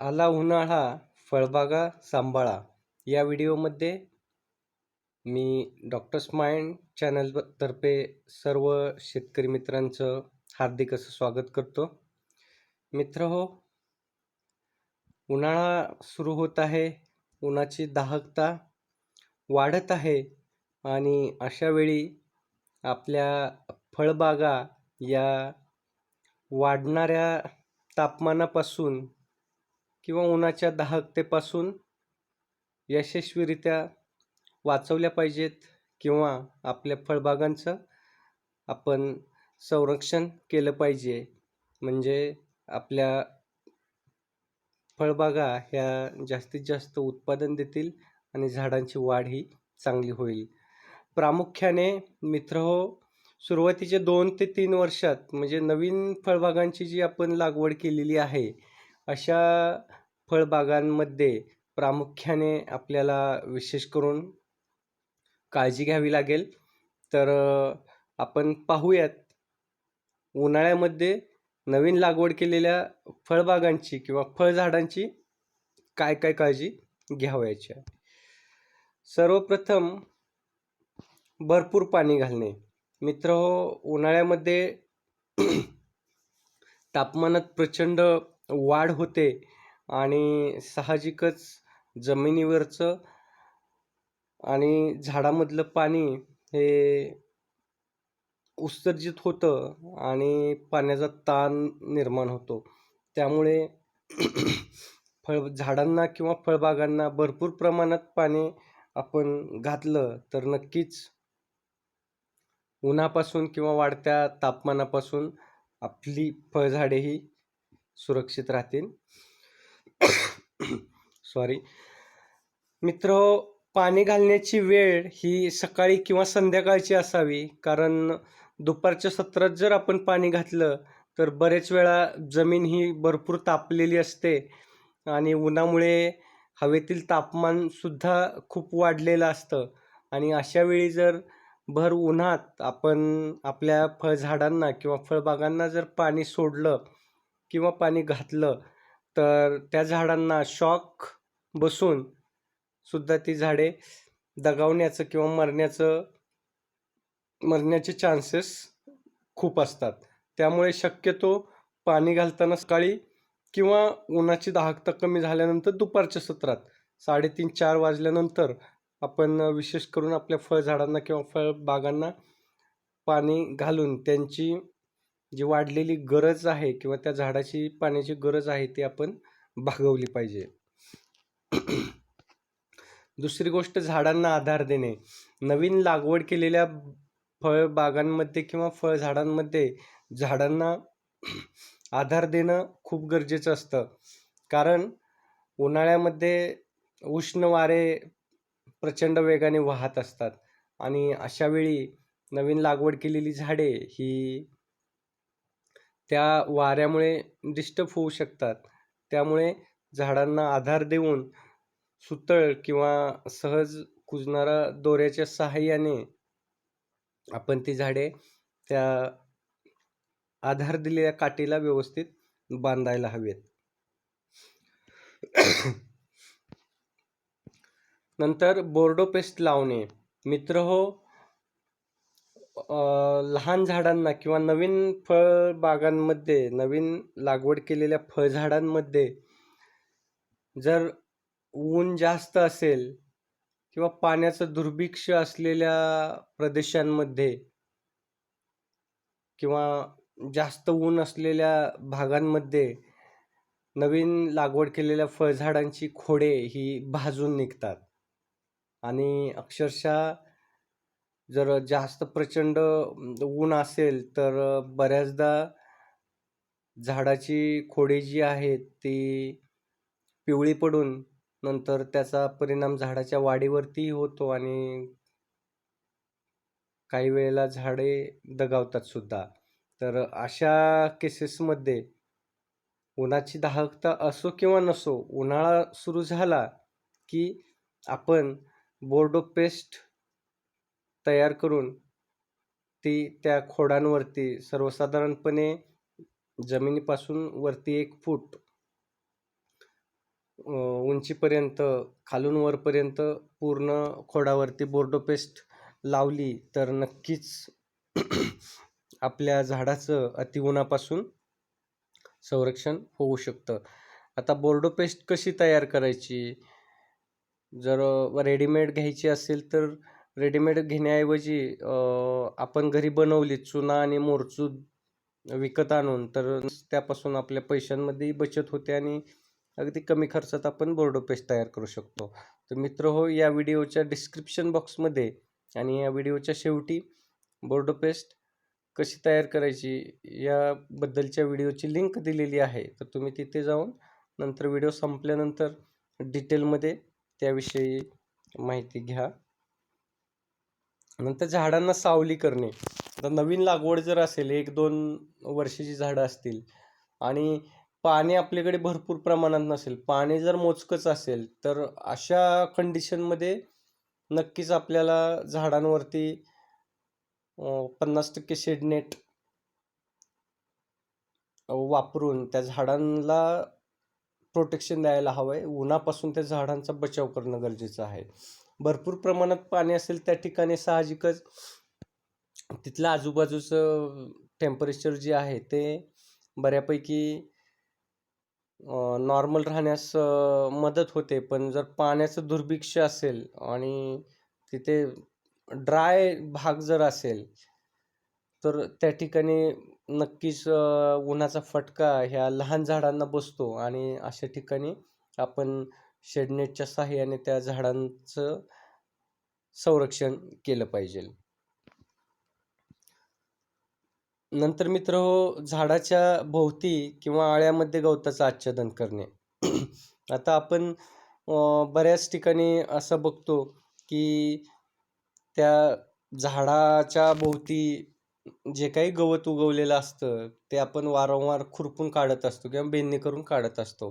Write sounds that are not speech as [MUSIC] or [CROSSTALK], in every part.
आला उन्हाळा फळबागा सांभाळा. या व्हिडिओमध्ये मी डॉक्टर्स माइंड चॅनल तर्फे सर्व शेतकरी मित्रांचं हार्दिक असं स्वागत करतो. मित्र हो उन्हाळा सुरू होत आहे उन्हाची दाहकता वाढत आहे आणि अशा वेळी आपल्या फळबागा या वाढणाऱ्या तापमानापासून किंवा उन्हाच्या दाहकतेपासून यशस्वीरित्या वाचवल्या पाहिजेत किंवा आपल्या फळबागांचं आपण संरक्षण केलं पाहिजे. म्हणजे आपल्या फळबागा ह्या जास्तीत जास्त उत्पादन देतील आणि झाडांची वाढ ही चांगली होईल. प्रामुख्याने मित्र हो सुरुवातीचे दोन ते तीन वर्षात म्हणजे नवीन फळबागांची जी आपण लागवड केलेली आहे अशा फळबागांमध्ये प्रामुख्याने आपल्याला विशेष करून काळजी घ्यावी लागेल. तर आपण पाहूयात उन्हाळ्यामध्ये नवीन लागवड केलेल्या फळबागांची किंवा फळझाडांची काय काय काळजी घ्यावयाची. आहे सर्वप्रथम भरपूर पाणी घालणे. मित्र हो, उन्हाळ्यामध्ये [CLEARS THROAT] तापमानात प्रचंड वाढ होते आणि साहजिकच जमिनीवरचं आणि झाडामधलं पाणी हे उत्सर्जित होतं आणि पाण्याचा ताण निर्माण होतो. त्यामुळे [CLEARS THROAT] फळ झाडांना किंवा फळबागांना भरपूर प्रमाणात पाणी आपण घातलं तर नक्कीच उन्हापासून किंवा वाढत्या तापमानापासून आपली फळझाडे ही सुरक्षित राहतील. सॉरी मित्र पाणी घालण्याची वेळ ही सकाळी किंवा संध्याकाळची असावी कारण दुपारच्या सत्रात जर आपण पाणी घातलं तर बरेच वेळा जमीन ही भरपूर तापलेली असते आणि उन्हामुळे हवेतील तापमानसुद्धा खूप वाढलेलं असतं. आणि अशा वेळी जर भर उन्हात आपण आपल्या फळझाडांना किंवा फळबागांना जर पाणी सोडलं किंवा पाणी घातलं तर त्या झाडांना शॉक बसून सुद्धा ती झाडे दगावण्याचं किंवा मरण्याचं मरण्याचे चान्सेस खूप असतात. त्यामुळे शक्यतो पाणी घालताना सकाळी किंवा उन्हाची दाहकता कमी झाल्यानंतर दुपारच्या सत्रात साडेतीन चार वाजल्यानंतर आपण विशेष करून आपल्या फळझाडांना किंवा फळबागांना पाणी घालून त्यांची जी वाढलेली गरज आहे किंवा त्या झाडाची पाण्याची गरज आहे ती आपण भागवली पाहिजे. दुसरी गोष्ट झाडांना आधार देणे. नवीन लागवड केलेल्या फळबागांमध्ये किंवा फळझाडांमध्ये झाडांना आधार देणं खूप गरजेचं असतं. कारण उन्हाळ्यामध्ये उष्ण वारे प्रचंड वेगाने वाहत असतात. आणि अशावेळी नवीन लागवड केलेली झाडे ही त्या वाऱ्यामुळे डिस्टर्ब होऊ शकतात. त्यामुळे झाडांना आधार देऊन सुतळ किंवा सहज कुजणारा दोऱ्याच्या सहाय्याने आपण ती झाडे त्या आधार दिलेल्या काठीला व्यवस्थित बांधायला हवेत. नंतर बोर्डो पेस्ट लावणे. मित्र हो लहान झाडांना किंवा नवीन फळबागांमध्ये नवीन लागवड केलेल्या फळझाडांमध्ये जर ऊन जास्त असेल किंवा पाण्याचं दुर्भिक्ष असलेल्या प्रदेशांमध्ये किंवा जास्त ऊन असलेल्या भागांमध्ये नवीन लागवड केलेल्या फळझाडांची खोडे ही भाजून निघतात. आणि अक्षरशः जर जास्त प्रचंड ऊन असेल तर बऱ्याचदा झाडाची खोडे जी आहेत ती पिवळी पडून नंतर त्याचा परिणाम झाडाच्या वाढीवरतीही होतो आणि काही वेळेला झाडे दगावतात सुद्धा. तर अशा केसेसमध्ये उन्हाची दाहकता असो किंवा नसो उन्हाळा सुरू झाला की आपण बोर्डो पेस्ट तयार करून ती त्या खोडांवरती सर्वसाधारणपणे जमिनीपासून वरती एक फूट उंचीपर्यंत खालून वरपर्यंत पूर्ण खोडावरती बोर्डो पेस्ट लावली तर नक्कीच [CLEARS THROAT] आपल्या झाडाचं अतिउन्हापासून संरक्षण होऊ शकतं. आता बोर्डो पेस्ट कशी तयार करायची? जर रेडीमेड घ्यायची असेल तर रेडीमेड घेण्याऐवजी आपण घरी बनवली चुना आणि मोरचूद विकत आणून तर त्यापासून आपल्या पैशांमध्येही बचत होते आणि अगदी कमी खर्चात आपण बोर्डो पेस्ट तयार करू शकतो. तर मित्र हो या व्हिडिओच्या डिस्क्रिप्शन बॉक्समध्ये आणि या व्हिडिओच्या शेवटी बोर्डो पेस्ट कशी तयार करायची याबद्दलच्या व्हिडिओची लिंक दिलेली आहे तर तुम्ही तिथे जाऊन नंतर व्हिडिओ संपल्यानंतर डिटेलमध्ये त्याविषयी माहिती घ्या. नंतर झाडांना सावली करणे. आता नवीन लागवड जर असेल एक दोन वर्षाची झाडं असतील आणि पाणी आपल्याकडे भरपूर प्रमाणात नसेल पाणी जर मोजकंच असेल तर अशा कंडिशनमध्ये नक्कीच आपल्याला झाडांवरती पन्नास टक्के शेडनेट वापरून त्या झाडांना प्रोटेक्शन द्यायला हवं आहे उन्हापासून त्या झाडांचा बचाव करणं गरजेचं आहे. भरपूर प्रमाणात पाणी असेल त्या ठिकाणी साहजिकच. तिथलं आजूबाजूचं टेम्परेचर जे आहे ते बऱ्यापैकी नॉर्मल राहण्यास मदत होते. पण जर पाण्याचं दुर्भिक्ष असेल आणि तिथे ड्राय भाग जर असेल तर त्या ठिकाणी नक्कीच उन्हाचा फटका ह्या लहान झाडांना बसतो. आणि अशा ठिकाणी आपण शेडनेटच्या सहाय्याने त्या झाडांचं संरक्षण केलं पाहिजे. नंतर मित्र हो झाडाच्या भोवती किंवा आळ्यामध्ये गवताचं आच्छादन करणे. आता आपण बऱ्याच ठिकाणी असं बघतो की त्या झाडाच्या भोवती जे काही गवत उगवलेलं असतं ते आपण वारंवार खुरपून काढत असतो किंवा बेंदी करून काढत असतो.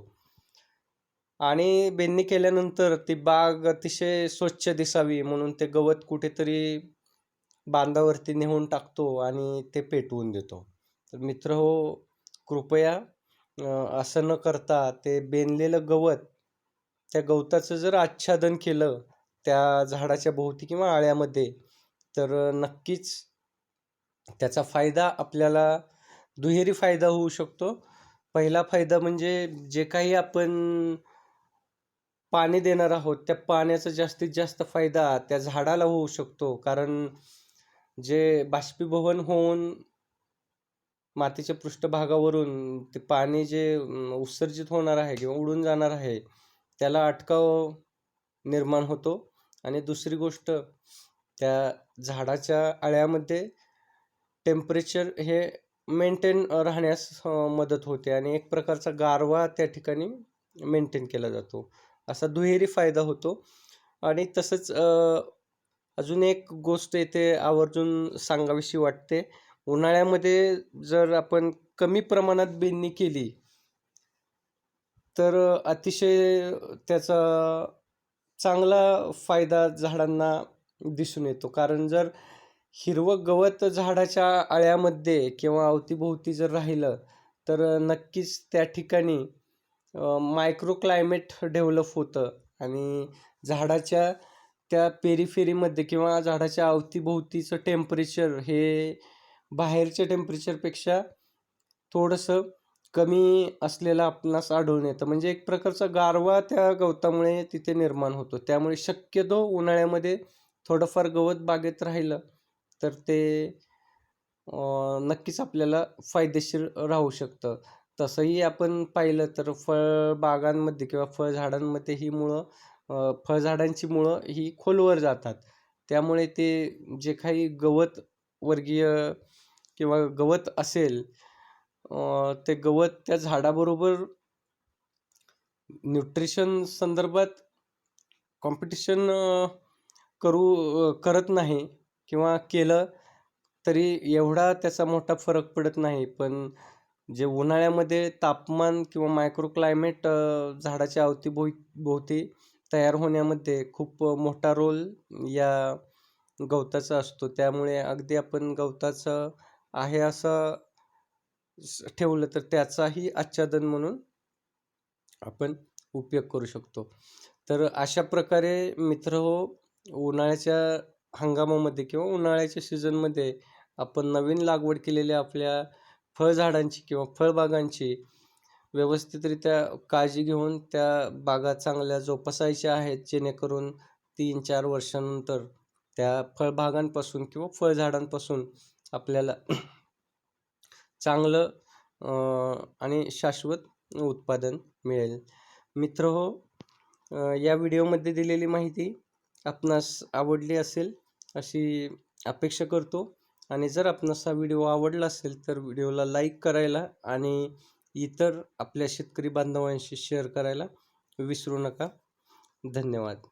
आणि बेंदी केल्यानंतर ती बाग अतिशय स्वच्छ दिसावी म्हणून ते गवत कुठेतरी बांधावरती नेऊन टाकतो आणि ते पेटवून देतो. तर मित्र हो कृपया असं न करता ते बेनलेलं गवत त्या गवताचं जर आच्छादन केलं त्या झाडाच्या भोवती किंवा आळ्यामध्ये तर नक्कीच त्याचा फायदा आपल्याला दुहेरी फायदा होऊ शकतो. पहिला फायदा म्हणजे जे काही आपण पाणी देणार आहोत त्या पाण्याचा जास्तीत जास्त फायदा त्या झाडाला होऊ शकतो. कारण जे बाष्पीभवन होऊन मातीच्या पृष्ठभागावरून ते पाणी जे उत्सर्जित होणार आहे किंवा उडून जाणार आहे त्याला अटकाव निर्माण होतो. आणि दुसरी गोष्ट त्या झाडाच्या अळ्यामध्ये टेम्परेचर हे मेंटेन राहण्यास मदत होते. आणि एक प्रकारचा गारवा त्या ठिकाणी मेंटेन केला जातो. असा दुहेरी फायदा होतो. आणि तसंच अजून एक गोष्ट येथे आवर्जून सांगावीशी वाटते. उन्हाळ्यामध्ये जर आपण कमी प्रमाणात बेंदी केली तर अतिशय त्याचा चांगला फायदा झाडांना दिसून येतो. कारण जर हिरवं गवत झाडाच्या आळ्यामध्ये किंवा अवतीभोवती जर राहिलं तर नक्कीच त्या ठिकाणी मायक्रो क्लायमेट डेव्हलप होतं. आणि झाडाच्या त्या पेरीफेरीमध्ये किंवा झाडाच्या अवतीभोवतीचं टेम्परेचर हे बाहेरच्या टेम्परेचरपेक्षा थोडंसं कमी असलेलं आपणास आढळून येतं. म्हणजे एक प्रकारचा गारवा त्या गवतामुळे तिथे निर्माण होतो. त्यामुळे शक्यतो उन्हाळ्यामध्ये थोडंफार गवत बागेत राहिलं तर ते नक्कीच आपल्याला फायदेशीर राहू शकतं. तसंही आपण पाहिलं तर फळबागांमध्ये किंवा फळझाडांमध्ये ही मुळं फळझाडांची मुळं ही खोलवर जातात. त्यामुळे ते जे काही गवत वर्गीय किंवा गवत असेल ते गवत त्या झाडाबरोबर न्यूट्रिशन संदर्भात कॉम्पिटिशन करू करत नाही किंवा केलं तरी एवढा त्याचा मोठा फरक पडत नाही. पण जे उन्हाळ्यामध्ये तापमान किंवा मायक्रो क्लायमेट झाडाच्या अवतीभोव भोवती तयार होण्यामध्ये खूप मोठा रोल या गवताचा असतो. त्यामुळे अगदी आपण गवताचं आहे असं ठेवलं तर त्याचाही आच्छादन म्हणून आपण उपयोग करू शकतो. तर अशा प्रकारे मित्र हो उन्हाळ्याच्या हंगामामध्ये किंवा उन्हाळ्याच्या सीझनमध्ये आपण नवीन लागवड केलेल्या आपल्या फळझाडांची किंवा फळबागांची व्यवस्थितरित्या काळजी घेऊन त्या बागा चांगल्या जोपासायच्या आहेत जेणेकरून तीन चार वर्षानंतर त्या फळबागांपासून किंवा फळझाडांपासून आपल्याला चांगलं आणि शाश्वत उत्पादन मिळेल. मित्र हो या व्हिडिओमध्ये दिलेली माहिती आपणास आवडली असेल अशी अपेक्षा करतो. आणि जर आपणास हा व्हिडिओ आवडला असेल तर व्हिडिओला लाईक करायला आणि इतर आपल्या शेतकरी बांधवांशी शेअर करायला विसरू नका. धन्यवाद.